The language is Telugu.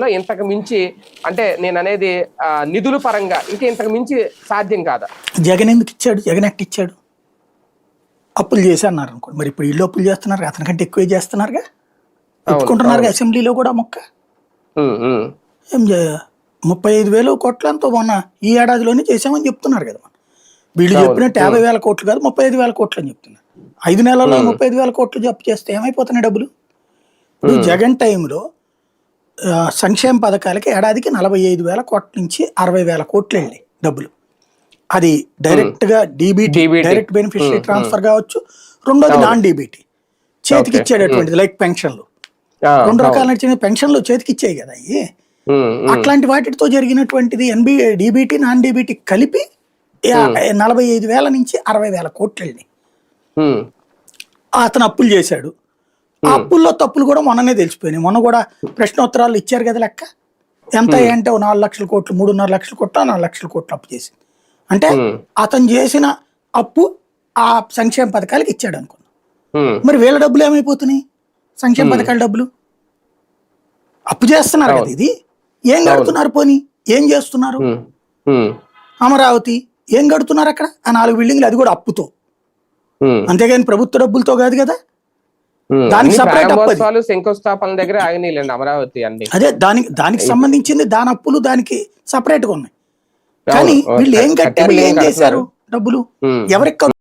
లో ఇంతకు మించి అంటే నేను అనేది నిధుల పరంగా ఇంకా ఇంతకు మించి సాధ్యం కాదా? జగన్ ఎందుకు ఇచ్చాడు? జగన్ ఎట్టి ఇచ్చాడు. అప్పులు చేసి అన్నారు అనుకోండి. మరి ఇప్పుడు ఇల్లు అప్పులు చేస్తున్నారు అతనికంటే ఎక్కువే చేస్తున్నారుగా? ఒప్పుకుంటున్నారుగా అసెంబ్లీలో కూడా మొక్క? ఏం ముప్పై ఐదు వేలు కోట్లు ఎంతో మొన్న ఈ ఏడాదిలోనే చేసామని చెప్తున్నారు కదా వీళ్ళు చెప్పినట్టు యాభై వేల కోట్లు కాదు ముప్పై ఐదు వేల కోట్లు అని చెప్తున్నారు. ఐదు నెలల్లో ముప్పై ఐదు వేల కోట్లు జప్పు చేస్తే ఏమైపోతున్నాయి డబ్బులు? జగన్ టైంలో సంక్షేమ పథకాలకి ఏడాదికి నలభై ఐదు వేల కోట్ల నుంచి అరవై వేల కోట్లు వెళ్ళి డబ్బులు. అది డైరెక్ట్గా డీబీటీ. డైరెక్ట్ బెనిఫిషరీ ట్రాన్స్ఫర్ కావచ్చు రెండోది నాన్ డీబీటీ చేతికి ఇచ్చేటటువంటిది లైక్ పెన్షన్లు. రెండు రకాల నడిచిన పెన్షన్లు చేతికి ఇచ్చాయి కదా అవి అట్లాంటి వాటితో జరిగినటువంటిది ఎన్బి డీబీటీ నాన్ డీబీటీ కలిపి నలభై ఐదు వేల నుంచి అరవై వేల కోట్లు అతను అప్పులు చేశాడు. ఆ అప్పుల్లో తప్పులు కూడా మొన్ననే తెలిసిపోయినాయి. మొన్న కూడా ప్రశ్నోత్తరాలు ఇచ్చారు కదా లెక్క? ఎంత అంటే ఓ నాలుగు లక్షల కోట్లు మూడున్నర లక్షల కోట్లు నాలుగు లక్షల కోట్లు అప్పు చేసింది. అంటే ఉమ్, అతను చేసిన అప్పు ఆ సంక్షేమ పథకాలకి ఇచ్చాడు అనుకున్నాం మరి వీళ్ళ డబ్బులు ఏమైపోతున్నాయి? సంక్షేమ పథకాల డబ్బులు? అప్పు చేస్తున్నారు కదా ఇది. ఏం కడుతున్నారు పోనీ? ఏం చేస్తున్నారు? అమరావతి ఏం కడుతున్నారు అక్కడ? ఆ నాలుగు బిల్డింగ్లు అది కూడా అప్పుతో. అంతేగాని ప్రభుత్వ డబ్బులతో కాదు కదా. దానికి separate అప్పు శంకుస్థాపన దగ్గర ఆగినాయిలేండి అమరావతి అన్ని. అదే దానికి దానికి సంబంధించింది దాని అప్పులు దానికి సపరేట్గా ఉన్నాయి. కానీ. వీళ్ళు ఏం కట్టారు, ఏం చేశారు? డబ్బులు. ఎవరికి